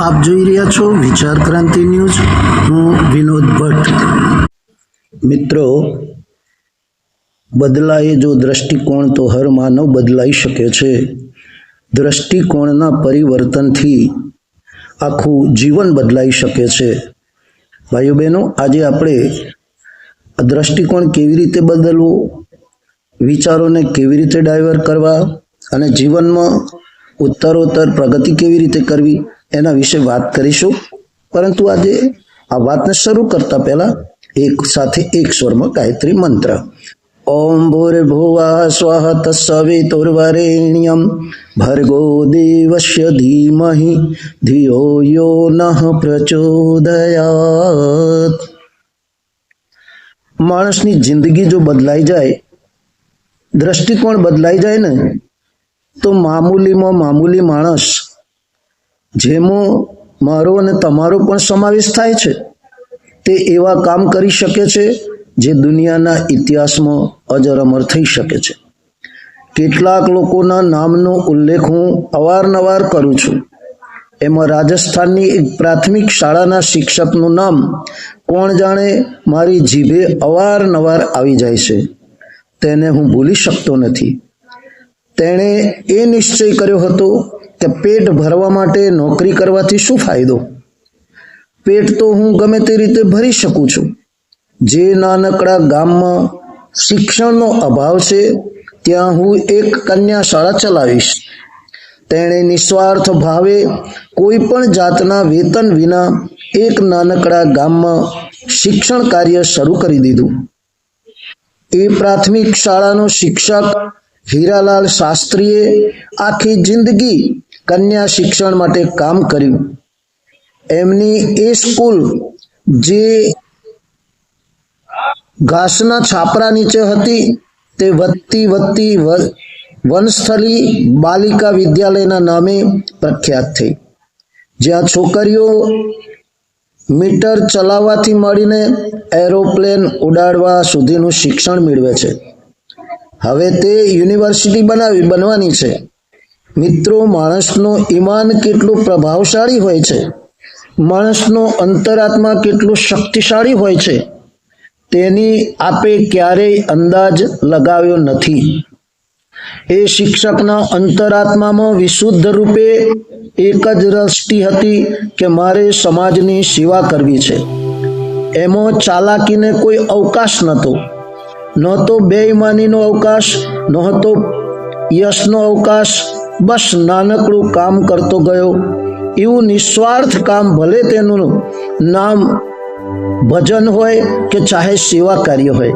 આપ જોઈ રહ્યા છો વિચાર ક્રાંતિ ન્યૂઝ. હું વિનોદ ભટ્ટ. મિત્રો, બદલાય જો દ્રષ્ટિકોણ તો હર માનવ બદલાઈ શકે છે. દ્રષ્ટિકોણના પરિવર્તનથી આખું જીવન બદલાઈ શકે છે. ભાઈઓ બહેનો, આજે આપણે દ્રષ્ટિકોણ કેવી રીતે બદલવું, વિચારોને કેવી રીતે ડાયવર્ટ કરવા અને જીવનમાં ઉત્તરોત્તર પ્રગતિ કેવી રીતે કરવી એના વિશે વાત કરીશું. પરંતુ આજે આ વાતને શરૂ કરતા પહેલા એક સાથે એક સ્વરમાં ગાયત્રી મંત્ર. ઓમ ભૂર્ભુવા સ્વઃ તત્સવિતુર્વરેણ્યમ ભર્ગો દેવસ્ય ધીમહિ. ધિયો યો નઃ પ્રચોદયાત. માણસની જિંદગી જો બદલાઈ જાય, દ્રષ્ટિકોણ બદલાઈ જાય ને, તો મામૂલીમાં મામૂલી માણસ જેમાં મારો અને તમારો પણ સમાવેશ થાય છે. તે એવા કામ કરી શકે છે, જે દુનિયાના ઇતિહાસમાં અજર અમર થઈ શકે છે. કેટલાક લોકોના નામનો ઉલ્લેખ હું અવારનવાર કરું છું. એમાં રાજસ્થાનની એક પ્રાથમિક શાળાના શિક્ષકનું નામ કોણ જાણે મારી જીભે અવારનવાર આવી જાય છે. તેને હું ભૂલી શકતો નથી. તેણે એ નિશ્ચય કર્યો હતો કે પેટ ભરવા માટે નોકરી કરવાથી શું ફાયદો? પેટ તો હું ગમે તે રીતે ભરી શકું છું. જે નાનકડા ગામમાં શિક્ષણનો અભાવ છે, ત્યાં હું એક કન્યા શાળા ચલાવીશ. તેણે નિસ્વાર્થ ભાવે કોઈ પણ જાતના વેતન વિના એક નાનકડા ગામમાં શિક્ષણ કાર્ય શરૂ કરી દીધું. એ પ્રાથમિક શાળાનો શિક્ષક હીરાલાલ શાસ્ત્રીએ આખી જિંદગી કન્યા શિક્ષણ માટે કામ કર્યું. એમની એ સ્કૂલ જે ઘાસના છાપરા નીચે હતી, તે વધતી વધતી વનસ્થલી બાલિકા વિદ્યાલયના નામે પ્રખ્યાત થઈ. જ્યાં છોકરીઓ મીટર ચલાવવાથી મળીને એરોપ્લેન ઉડાડવા સુધીનું શિક્ષણ મેળવે છે. હવે તે યુનિવર્સિટી બનાવી, બનવાની છે. મિત્રો, માણસનો ઈમાન કેટલું પ્રભાવશાળી હોય છે? માણસનો અંતરાત્મા કેટલું શક્તિશાળી હોય છે? તેની આપે ક્યારેય અંદાજ લગાવ્યો નથી. એ શિક્ષકના અંતરાત્મામાં વિશુદ્ધ રૂપે એક જ દ્રષ્ટિ હતી કે મારે સમાજની સેવા કરવી છે. એમાં ચાલાકીને કોઈ અવકાશ નહોતો. નહોતો બેઈમાનીનો અવકાશ, નહોતો યશનો અવકાશ બસ નાનકડું કામ કરતો ગયો. એવું નિસ્વાર્થ કામ ભલે તેનું નામ ભજન હોય કે ચાહે સેવા કાર્ય હોય,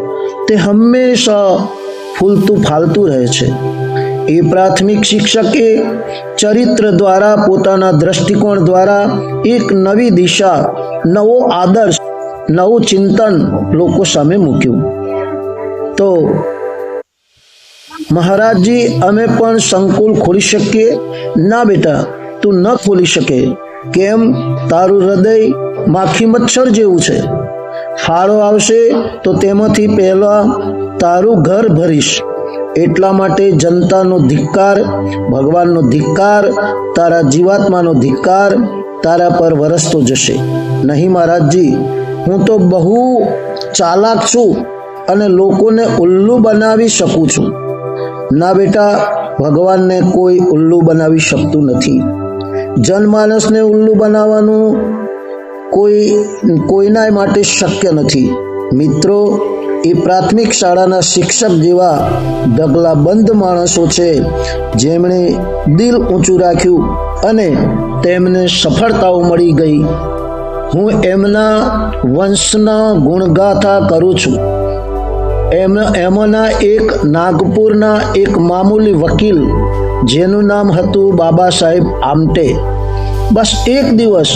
તે હંમેશા ફૂલતું ફાલતું રહે છે. એ પ્રાથમિક શિક્ષકે ચરિત્ર દ્વારા, પોતાના દ્રષ્ટિકોણ દ્વારા એક નવી દિશા, નવો આદર્શ, નવું ચિંતન લોકો સામે મૂક્યું. તો મહારાજજી, અમે પણ સંકુલ ખોલી શકીએ? ના બેટા, તું ન ખોલી શકે. કેમ? તારું હૃદય માખી મચ્છર જેવું છે. ફાળો આવશે તો તેમાંથી પહેલા તારું ઘર ભરીશ. એટલા માટે જનતાનો ધિક્કાર, ભગવાનનો ધિક્કાર, તારા જીવાત્માનો ધિક્કાર તારા પર વરસતો જશે. નહીં મહારાજજી, હું તો બહુ ચાલાક છું અને લોકોને ઉલ્લુ બનાવી શકું છું. ના બેટા, ભગવાનને કોઈ ઉલ્લુ બનાવી શકતું નથી. જનમાનસને ઉલ્લુ બનાવવાનું કોઈ કોઈના માટે શક્ય નથી. મિત્રો, એ પ્રાથમિક શાળાના શિક્ષક જેવા ડગલાબંધ માણસો છે, જેમણે દિલ ઊંચું રાખ્યું અને તેમને સફળતાઓ મળી ગઈ. હું એમના વંશના ગુણગાથા કરું છું. એમાંના એક નાગપુરના એક મામૂલી વકીલ, જેનું નામ હતું બાબા સાહેબ આમટે. બસ એક દિવસ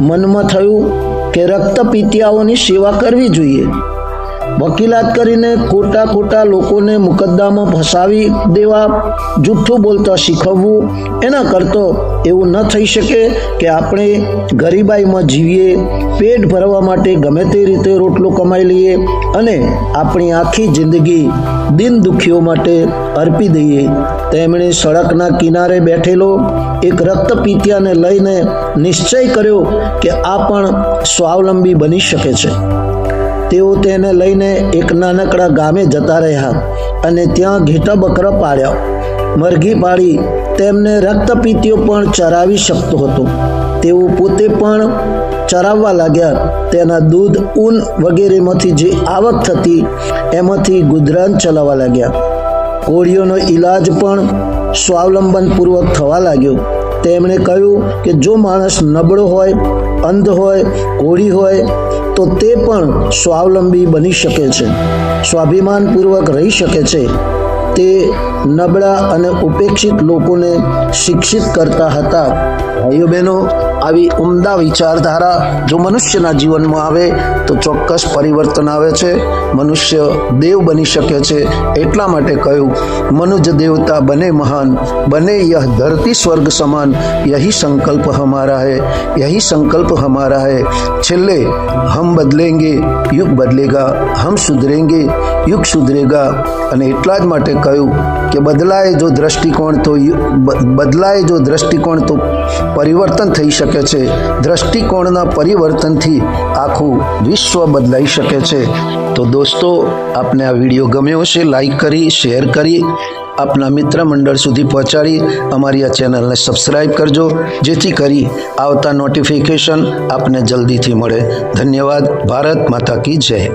મનમાં થયું કે રક્તપીતિયાઓની સેવા કરવી જોઈએ. વકીલાત કરીને ખોટા ખોટા લોકોને મુકદ્દામાં ફસાવી દેવા, જૂઠું બોલતા શીખવવું, એના કરતો એવું ન થઈ શકે કે આપણે ગરીબાઈમાં જીવીએ, પેટ ભરવા માટે ગમે તે રીતે રોટલો કમાઈ લઈએ અને આપણી આખી જિંદગી દિન દુખીઓ માટે અર્પી દઈએ. તેમણે સડકના કિનારે બેઠેલો એક રક્તપીતિયાને લઈને નિશ્ચય કર્યો કે આ પણ સ્વાવલંબી બની શકે છે. તેઓ તેને લઈને એક નાનકડા ગામે જતા રહ્યા અને ત્યાં ઘેટા બકરા પાડ્યા. મરઘી પાડી તેમને રક્તપીતિઓ પણ ચરાવી શકતો હતો. તેઓ પોતે પણ ચરાવવા લાગ્યા. તેના દૂધ, ઊન વગેરેમાંથી જે આવક થતી, એમાંથી ગુજરાન ચલાવવા લાગ્યા. કોળીઓનો ઈલાજ પણ સ્વાવલંબનપૂર્વક થવા લાગ્યો. તેમણે કહ્યું કે જો માણસ નબળો હોય, અંધ હોય કોળી હોય, તો તે પણ સ્વાવલંબી બની શકે છે. સ્વાભિમાનપૂર્વક રહી શકે છે. તે નબળા અને ઉપેક્ષિત લોકોને શિક્ષિત કરતા હતા. ભાઈઓ બહેનો, આવી ઉમદા વિચારધારા જો મનુષ્યના જીવનમાં આવે, તો ચોક્કસ પરિવર્તન આવે છે. મનુષ્ય દેવ બની શકે છે. એટલા માટે કહ્યું, મનુજ દેવતા બને મહાન, બને યહ ધરતી સ્વર્ગ સમાન. યહી સંકલ્પ હમારા હૈ, યહી સંકલ્પ હમારા હૈ. છેલ્લે હમ બદલેંગે, યુગ બદલેગા, હમ સુધરેંગે, યુગ સુધરેગા. અને એટલા જ માટે કહ્યું કે બદલાય જો દ્રષ્ટિકોણ તો બદલાય જો દ્રષ્ટિકોણ તો પરિવર્તન થઈ શકે છે. દ્રષ્ટિકોણના પરિવર્તનથી આખું વિશ્વ બદલાઈ શકે છે. તો દોસ્તો, આપને આ વીડિયો ગમ્યો હશે, લાઈક કરી, શેર કરી, આપના મિત્ર મંડળ સુધી પહોંચાડી, અમારી આ ચેનલને સબસ્ક્રાઈબ કરજો, જેથી કરી આવતા નોટિફિકેશન આપને જલ્દીથી મળે. ધન્યવાદ, ભારત માતા કી જય.